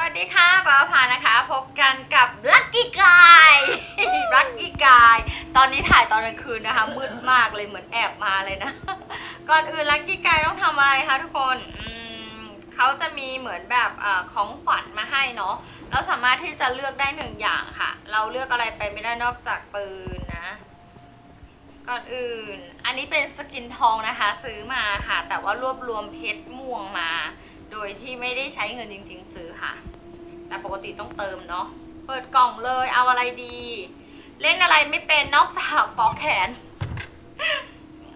วัสดีค่ะป้าพานะคะ พบกันกับลักกี้กายลักกี้กาย ตอนนี้ถ่ายตอนกลางคืนนะคะ มืดมากเลยเหมือนแอบมาเลยนะ ก่อนอื่นลักกี้กายต้องทำอะไรคะทุกคนอืมเขาจะมีเหมือนแบบอของขวัญมาให้เนาะเราสามารถที่จะเลือกได้หนึ่งอย่างค่ะ เราเลือกอะไรไปไม่ได้นอกจากปืนนะ ก่อนอื่น อันนี้เป็นสกินทองนะคะ ซื้อมาค่ะ แต่ว่ารวบรวมเพชรม่วงมา โดยที่ไม่ได้ใช้เงินจริงๆซื้อ ค่ะ แต่ปกติต้องเติมเนาะ เปิดกล่องเลยเอาอะไรดี เล่นอะไรไม่เป็นนอกจากปอกแขน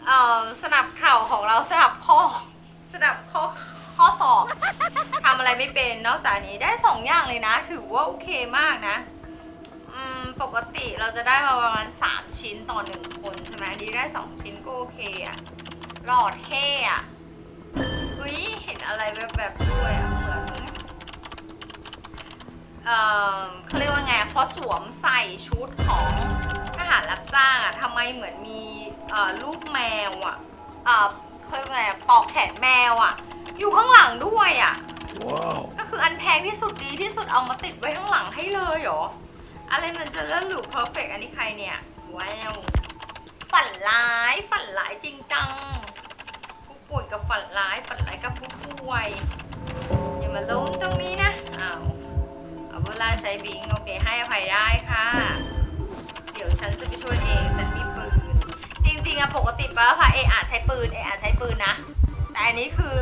เอ่อสนับเข่าของเราสนับข้อ สนับข้อข้อศอกทำอะไรไม่เป็นนอกจากนี้ได้สองอย่างเลยนะ ถือว่าโอเคมากนะปกติเราจะได้มาประมาณสามชิ้นต่อหนึ่งคนใช่ไหมอันนี้ได้สองชิ้นก็โอเคอะหล่อเท่อะเฮ้ยเห็นอะไรแบบแบบๆด้วยอะ เหมือนเอ่อเขาเรียกว่าไงพอสวมใส่ชุดของทหารรับจ้างอะทำไมเหมือนมีเอ่อรูปแมวอะเอ่อเขาเรียกว่าไงอะปอกแขนแมวอะอยู่ข้างหลังด้วยอะ Wow. ก็คืออันแพงที่สุดดีที่สุดเอามาติดไว้ข้างหลังให้เลยเหรอ อะไรมันจะเลิศหรูเพอร์เฟกอันนี้ใครเนี่ย ว้าว ฝันร้าย ฝันร้ายจริงจัง ผู้ป่วยกับฝันร้าย ฝันร้ายกับผู้ป่วย อย่ามาล้มตรงนี้นะ อ้าวเอาเว ลาใช้บิงโอเคให้อภัยได้ค่ะ เดี๋ยวฉันจะไปช่วยเองฉันมีปืน จริงๆอะปกติป้าค่ะเออาใช้ปืนเออาใช้ปืนนะ แต่อันนี้คือ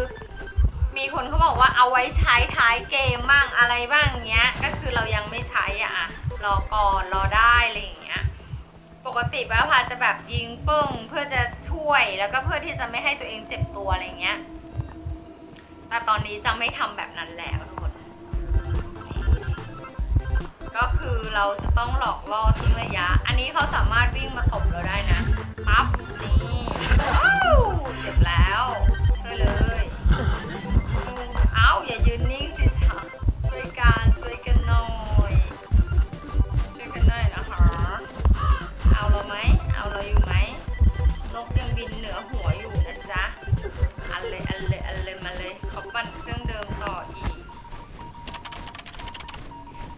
มีคนเขาบอกว่าเอาไว้ใช้ท้ายเกมบ้างอะไรบ้างเงี้ย ก็คือเรายังไม่ใช้อะอะรอก่อนรอได้อะไรอย่างเงี้ย ปกติป้าพาจะแบบยิงปึ้งเพื่อจะช่วยแล้วก็เพื่อที่จะไม่ให้ตัวเองเจ็บตัวอะไรเงี้ย แต่ตอนนี้จะไม่ทำแบบนั้นแล้ว ก็คือเราจะต้องหลอกล่อทิ้งระยะ อันนี้เขาสามารถวิ่งมาตบเราได้นะปั๊บนี่ว้าวเจ็บแล้วช่วยเลยเอ้าอย่ายืนนิ่ง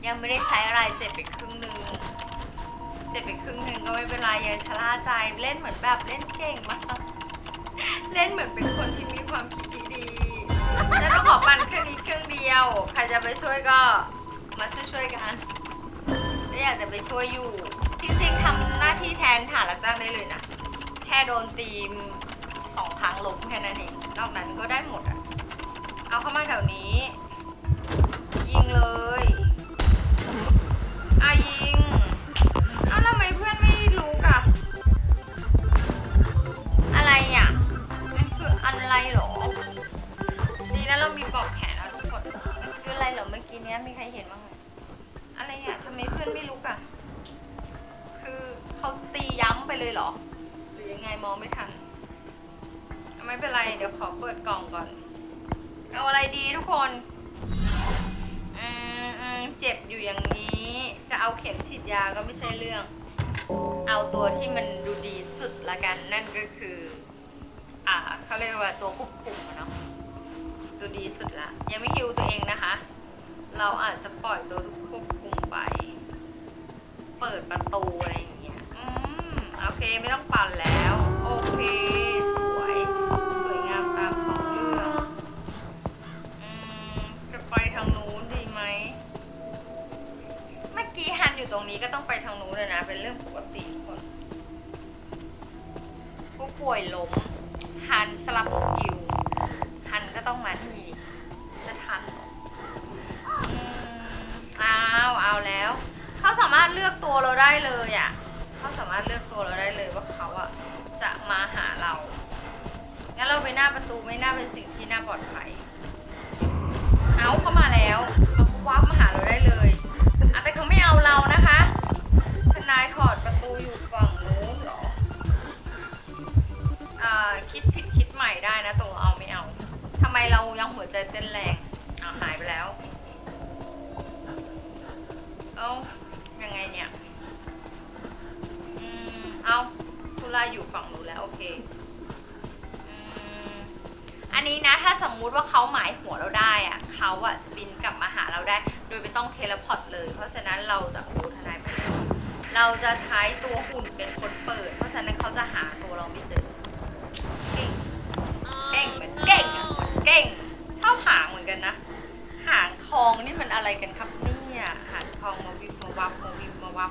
ยังไม่ได้ใช้อะไรเจ็บไปครึ่งหนึ่งเจ็บไปครึ่งหนึ่งก็ไม่เป็นไรอย่าชะล่าใจเล่นเหมือนแบบเล่นเก่งมาก เล่นเหมือนเป็นคนที่มีความคิดที่ดีแล้วก็ขอปั่นเครื่องนี้เครื่องเดียว ใครจะไปช่วยก็มาช่วยๆกันไม่อยากจะไปช่วยอยู่ จริงๆทำหน้าที่แทนฐานรับจ้างได้เลยนะ แค่โดนตีมสองครั้งล้มแค่นั้นเองนอกนั้นก็ได้หมดอะ เอาเข้ามาแถวนี้ ยิงเลย อายิง เอ้าวทำไมเพื่อนไม่รู้กะอะไรอะมันคืออะไรเหรอ ดีนะเรามีปลอกแขนแล้วทุกคนมันคืออะไรเหรอเมื่อกี้เนี้ยมีใครเห็นบ้างไหมอะไรอะทำไมเพื่อนไม่รู้อะคือเขาตีย้ำไปเลยเหรอ หรือยังไงมองไม่ทัน ไม่เป็นไร เดี๋ยวขอเปิดกล่องก่อน เอาอะไรดีทุกคน มอืมเจ็บอยู่อย่างนี้ จะเอาเข็มฉีดยาก็ไม่ใช่เรื่อง เอาตัวที่มันดูดีสุดละกัน นั่นก็คือ อ่าเขาเรียกว่าตัวควบคุมอะเนาะตัวดีสุดละยังไม่ฮิวตัวเองนะคะ เราอาจจะปล่อยตัวควบคุมไป เปิดประตูอะไรอย่างเงี้ย อืม โอเคไม่ต้องปั่นแล้ว อะไรกันครับเนี่ยหางทองมาวิบมาวับมาวิบมาวับ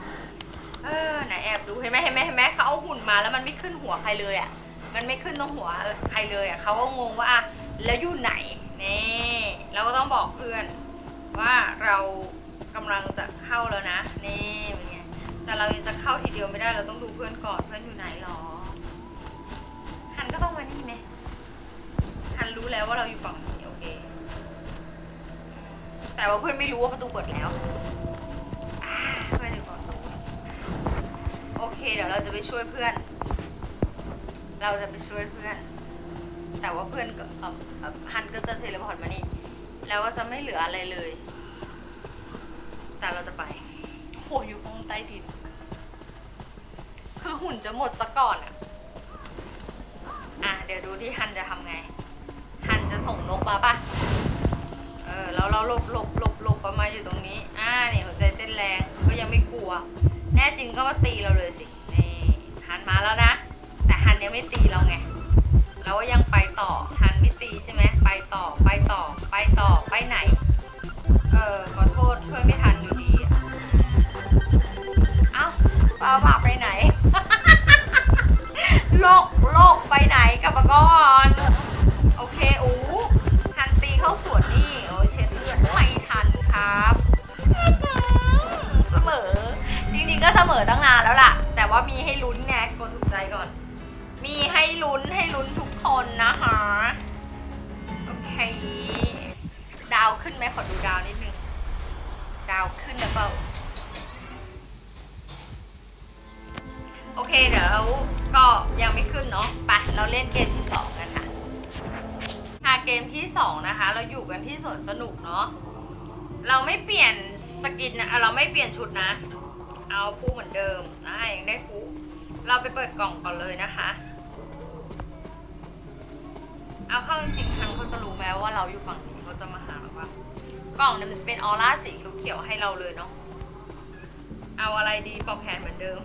เออไหนแอบดูเห็นไหมเห็นไหมเห็นไหมเขาเอาหุ่นมาแล้วมันไม่ขึ้นหัวใครเลยอะมันไม่ขึ้นตรงหัวใครเลยอะเขาก็งงว่าอะแล้วอยู่ไหนนี่เราก็ต้องบอกเพื่อนว่าเรากำลังจะเข้าแล้วนะนี่เป็นไงแต่เรายังจะเข้าทีเดียวไม่ได้เราต้องดูเพื่อนก่อนเพื่อนอยู่ไหนหรอฮันก็ต้องมานี่ไหมฮันรู้แล้วว่าเราอยู่ฝั่งนี้โอเค แต่ว่าเพื่อนไม่รู้ว่าประตูเปิดแล้วอ่าเพื่อนอยู่ฝั่งนู้นโอเค เดี๋ยวเราจะไปช่วยเพื่อน เราจะไปช่วยเพื่อน แต่ว่าเพื่อนก็เอ่อเอ่อฮันก็จะเทเลพอร์ตมานี่ แล้วก็จะไม่เหลืออะไรเลย แต่เราจะไปโหอยู่ข้างใต้ดิน คือหุ่นจะหมดซะก่อนอะอะ เดี๋ยวดูที่ฮันจะทำไง ฮันจะส่งนกมาปะ ออแล้วเราหลบหลบหลบหลบประมาอยู่ตรงนี้ อ่าเนี่ยหัวใจเต้นแรงก็ยังไม่กลัว แน่จริงก็มาตีเราเลยสินี่หันมาแล้วนะ แต่หันยังไม่ตีเราไงเราก็ยังไปต่อหันไม่ตีใช่ไหมไปต่อไปต่อไปต่อไปไหน เนาะไปเราเล่นเกมที่สองกันค่ะค่ะเกมที่สองนะคะ เราอยู่กันที่สวนสนุกเนาะเราไม่เปลี่ยนสกินนะเราไม่เปลี่ยนชุดนะ เอาปูเหมือนเดิมนะยังได้ปูเราไปเปิดกล่องก่อนเลยนะคะ เอาเข้าจริงๆทางเขาจะรู้ไหมว่าเราอยู่ฝั่งนี้เขาจะมาหาเราปะกล่องเนี่ยมันจะเป็นออร่าสีเขียวๆให้เราเลยเนาะเอาอะไรดีปอกแขนเหมือนเดิม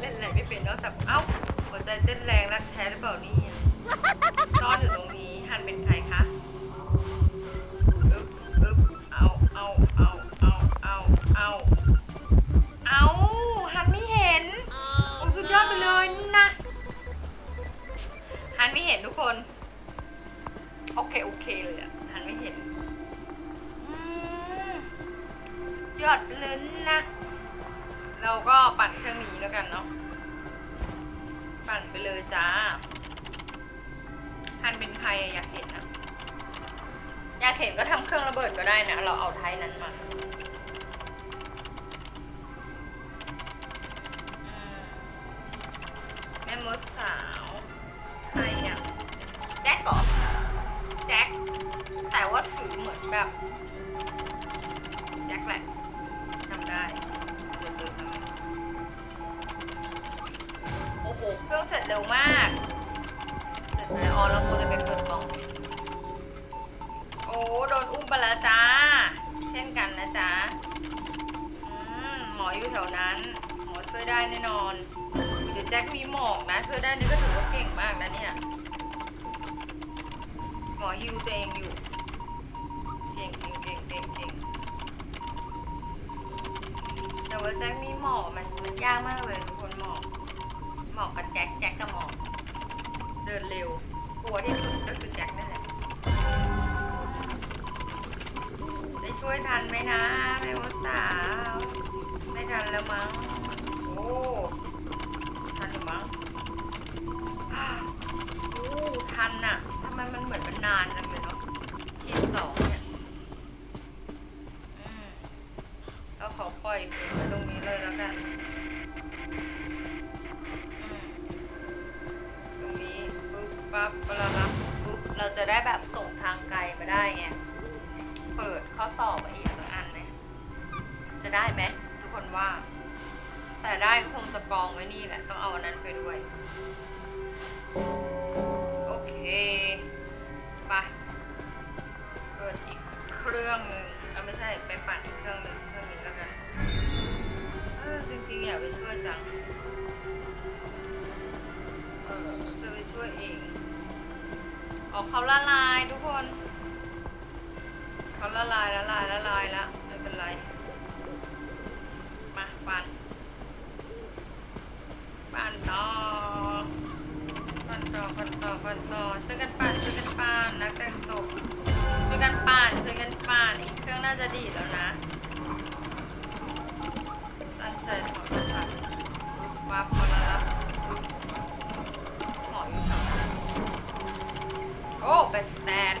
เล่นอะไรไม่เป็นนอกจากเอ้าหัวใจเต้นแรงรักแท้หรือเปล่านี่ซ่อนอยู่ตรงนี้ฮันเป็นใครคะ อึ๊บอึ๊บเอาเอาเอา แบบแจ็คแหละทำได้เดี๋ยวดูทำไมโอ้โหเครื่องเสร็จเร็วมากเสร็จไหมอ๋อแล้วกูจะไปเปิดกล่องโอ้โดนอุ้มไปแล้วจ้า เช่นกันนะจ๊ะหมออยู่แถวนั้น หมอช่วยได้แน่นอนเดี๋ยวแจ็คมีหมอกนะ ช่วยได้นี่ก็ถือว่าเก่งมากนะเนี่ย หมอฮิวตัวเองอยู่ เก่งเก่งเก่งเก่งเก่ง แต่ว่าแจ็คมีหมอกมันมันยากมากเลยทุกคนหมอกหมอกกับแจ็คแจ็คกับหมอกเดินเร็วกลัวที่สุดก็คือแจ็คนั่นแหละได้ช่วยทันไหมนะแม่มดสาวไม่ทันแล้วมั้งโอ้ทันหรือมั้งอ้าวโอ้ทันน่ะทำไมมันเหมือนมันนานจังเลยเนาะที่สองเนี่ย ได้ไง เปิดข้อสอบอีกสักอันไหมจะได้ไหมทุกคนว่า แต่ได้คงจะกองไว้นี่แหละ ต้องเอาอันนั้นไปด้วย โอเค ไป เปิดอีกเครื่องหนึงเอาไม่ใช่ไปปั่นอีกเครื่องหนึงเครื่องนี้แล้วกันเออจริงๆอยากไปช่วยจัง เออจะไปช่วยเองออกเขาละลายทุกคน เขาละลายละลายละลายแล้วไม่เป็นไร มาปั่นปั่นต่อปั่นต่อปั่นต่อปั่นต่อช่วยกันปั่นช่วยกันปั่นนักแต่งศพช่วยกันปั่นช่วยกันปั่นอีกเครื่องน่าจะดีแล้วนะตั้งใจถอดปั่นวับมาแล้วหมออยู่แถวนั้นโอ้เป็นสแตน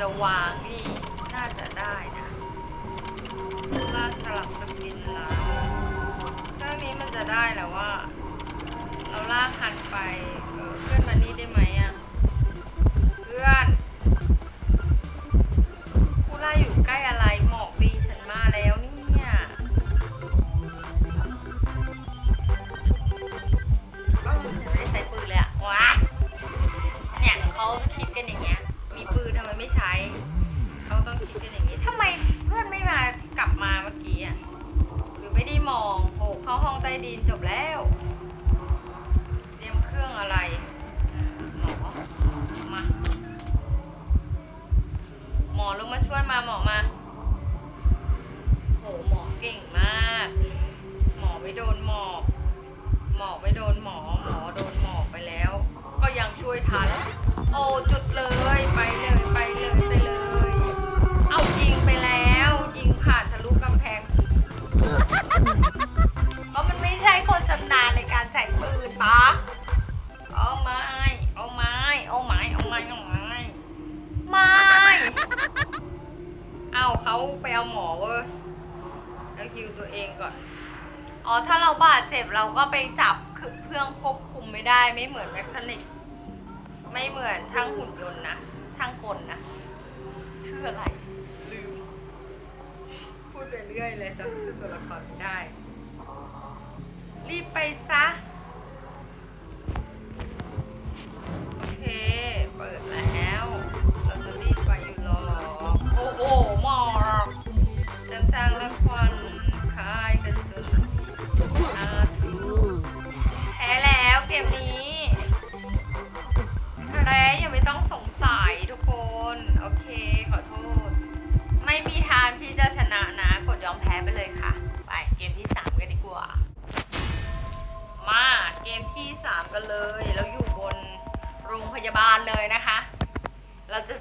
จะวางนี่น่าจะได้นะลากสลับสกินแล้วเครื่องนี้มันจะได้แล้วว่า เราลากหันไป เองก่อน อ๋อ ถ้าเราบาดเจ็บเราก็ไปจับคือเครื่องควบคุมไม่ได้ไม่เหมือนแมคานิก ไม่เหมือนช่างหุ่นยนต์นะ ช่างกลนะ ชื่ออะไร ลืม พูดไปเรื่อยเลยจำชื่อตัวละครไม่ได้ รีบไปซะ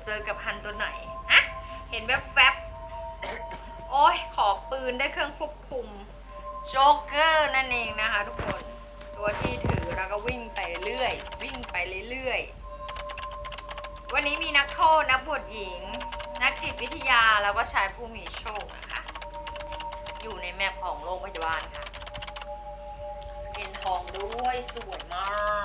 เจอกับฮันตัวไหนฮะเห็นแวบๆโอ้ยขอปืนได้เครื่องควบคุมโจ๊กเกอร์นั่นเองนะคะทุกคน ตัวที่ถือแล้วก็วิ่งไปเรื่อย วิ่งไปเรื่อยๆ วันนี้มีนักโทษ นักบวชหญิง นักจิตวิทยาแล้วก็ชายผู้มีโชคนะคะ อยู่ในแมปของโรงพยาบาลค่ะ สกินทองด้วยสวยมาก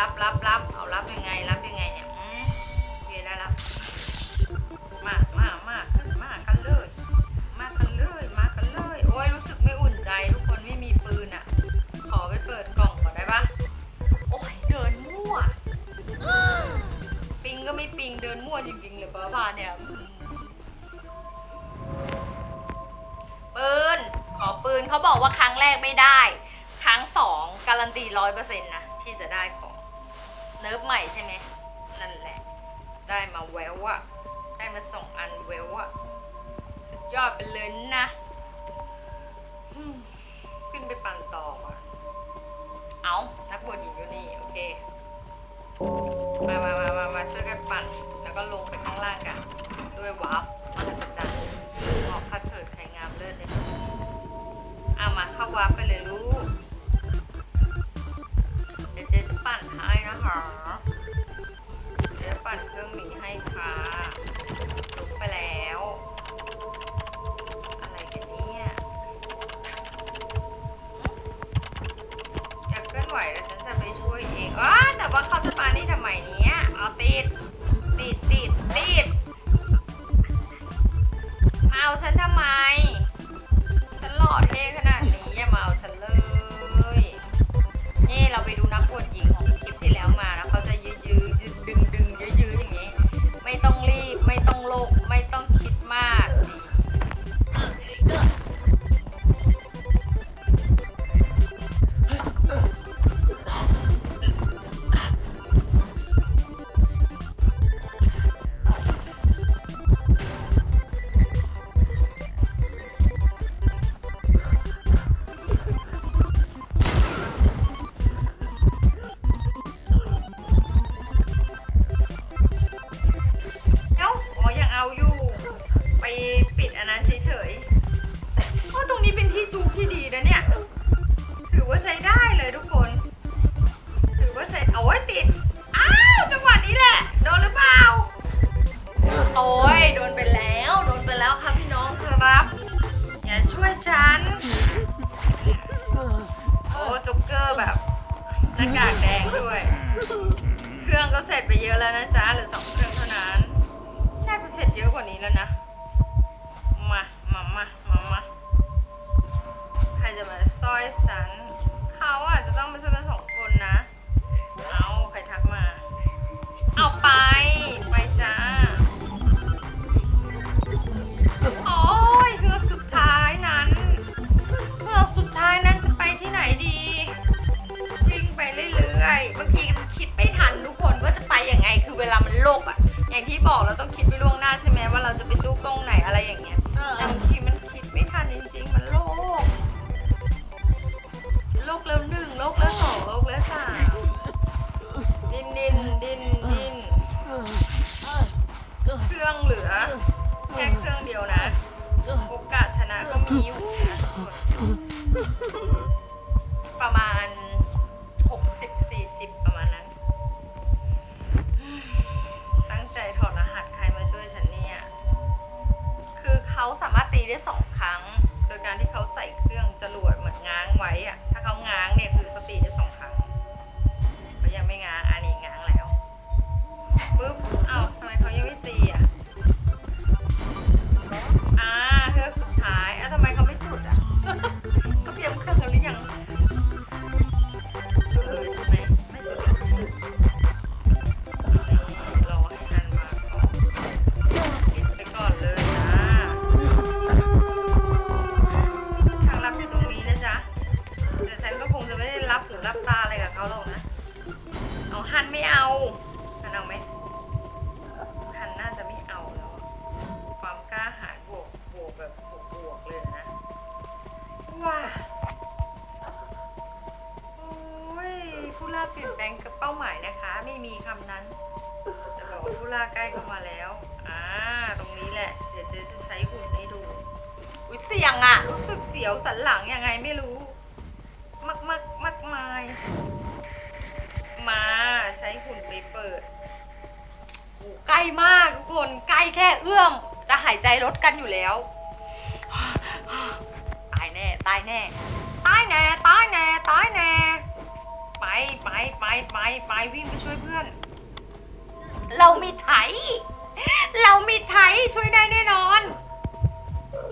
รับรับรับเอารับยังไงรับยังไงเนี่ยอืมโอเคได้รับมากมากมาขึ้นมากกันเลยมากกันเลยมากกันเลยโอ้ยรู้สึกไม่อุ่นใจทุกคนไม่มีปืนอะ ขอไปเปิดกล่องก่อนได้ปะโอ้ยเดินมั่ว ปิงก็ไม่ปิงเดินมั่วจริงๆเลยป้าพาเนี่ยปืนขอปืนเขาบอกว่าครั้งแรกไม่ได้ ครั้งสองการันตีร้อยเปอร์เซ็นต์นะที่จะได้ของ เนิร์ฟใหม่ใช่ไหมนั่นแหละ ได้มาแววอะได้มาสองอันแววอะสุดยอดไปเลยนะขึ้นไปปั่นต่อมาเอานักบวชหญิงอยู่นี่ โอเค มามามามามาช่วยกันปั่น แล้วก็ลงไปข้างล่างกัน ด้วยวาร์ปมหัศจรรย์หอกพัดเถิดไข่งามเลิศเลยเอามาเข้าวาร์ปไปเลยลูก ฉันหล่อเท่ขนาดนี้อย่ามาเอาฉันเลย นี่เราไปดูนักบวชหญิงของคลิปที่แล้วมานะเขาจะยื้อยื้ดึงดึงยื้อยื้ออย่างนี้ ไม่ต้องรีบ ไม่ต้องโลก ไม่ต้อง ล้มากทุกคนใกล้แค่เอื้อม จะหายใจลดกันอยู่แล้ว ตายแน่ตายแน่ตายแน่ตายแน่ตายแน่ไปไปไปไปไปวิ่งไปช่วยเพื่อน เรามีไถ เรามีไถช่วยได้แน่นอน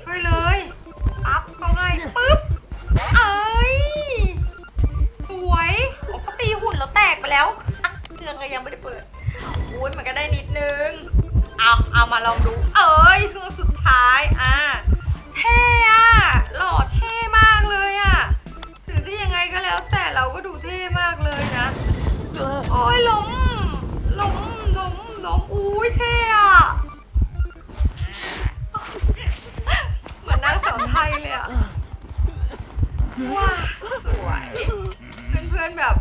ช่วยเลยอัพเข้าให้ปึ๊บเอ้ยสวยโอ้เขาตีหุ่นแล้วแตกไปแล้วเครื่องก็ยังไม่ได้เปิดุ้ยมันก็ได้นิดนึง เอาเอามาลองดู เอ้ยเครื่องสุดท้ายอะเท่อะหล่อเท่มากเลยอะถึงจะยังไงก็แล้วแต่เราก็ดูเท่มากเลยนะ โอ้ยล้มล้มล้มล้มอุ้ยเท่อะเหมือนนางสาวไทยเลยอะว้าสวย เพื่อนๆแบบ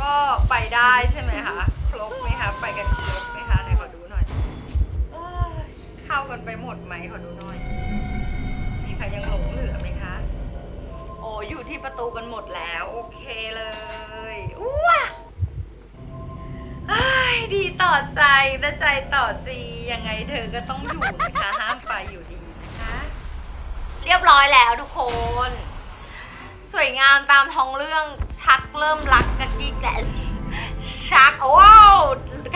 ก็ไปได้ใช่ไหมคะ ครบไหมคะ ไปกันครบไหมคะไหนขอดูหน่อยเอ้ยเข้ากันไปหมดไหมขอดูหน่อย มีใครยังหลงเหลือไหมคะ โอ้อยู่ที่ประตูกันหมดแล้ว โอเคเลยว้าอ้ายดีต่อใจและใจต่อจียังไงเธอก็ต้องอยู่นะคะ ห้ามไปอยู่ดีนะคะ เรียบร้อยแล้วทุกคน สวยงามตามท้องเรื่องชักเริ่มรักกันกีแกน ชักว้ว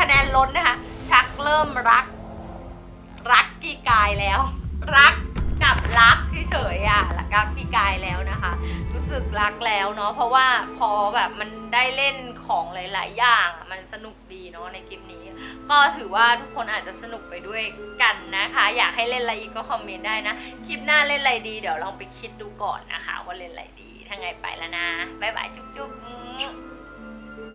คะแนนล้นนะคะ ชักเริ่มรัก รักกีกายแล้ว รักกับรักเฉยๆอะรักกีกายแล้วนะคะ รู้สึกรักแล้วเนาะเพราะว่าพอแบบมันได้เล่นของหลาย ๆ อย่างมันสนุกดีเนาะในคลิปนี้ ก็ถือว่าทุกคนอาจจะสนุกไปด้วยกันนะคะ อยากให้เล่นอะไรอีกก็คอมเมนต์ได้นะ คลิปหน้าเล่นอะไรดีเดี๋ยวลองไปคิดดูก่อนนะคะ ว่าเล่นอะไรดีถ้าไงไปแล้วนะบ๊ายบายจุ๊บๆ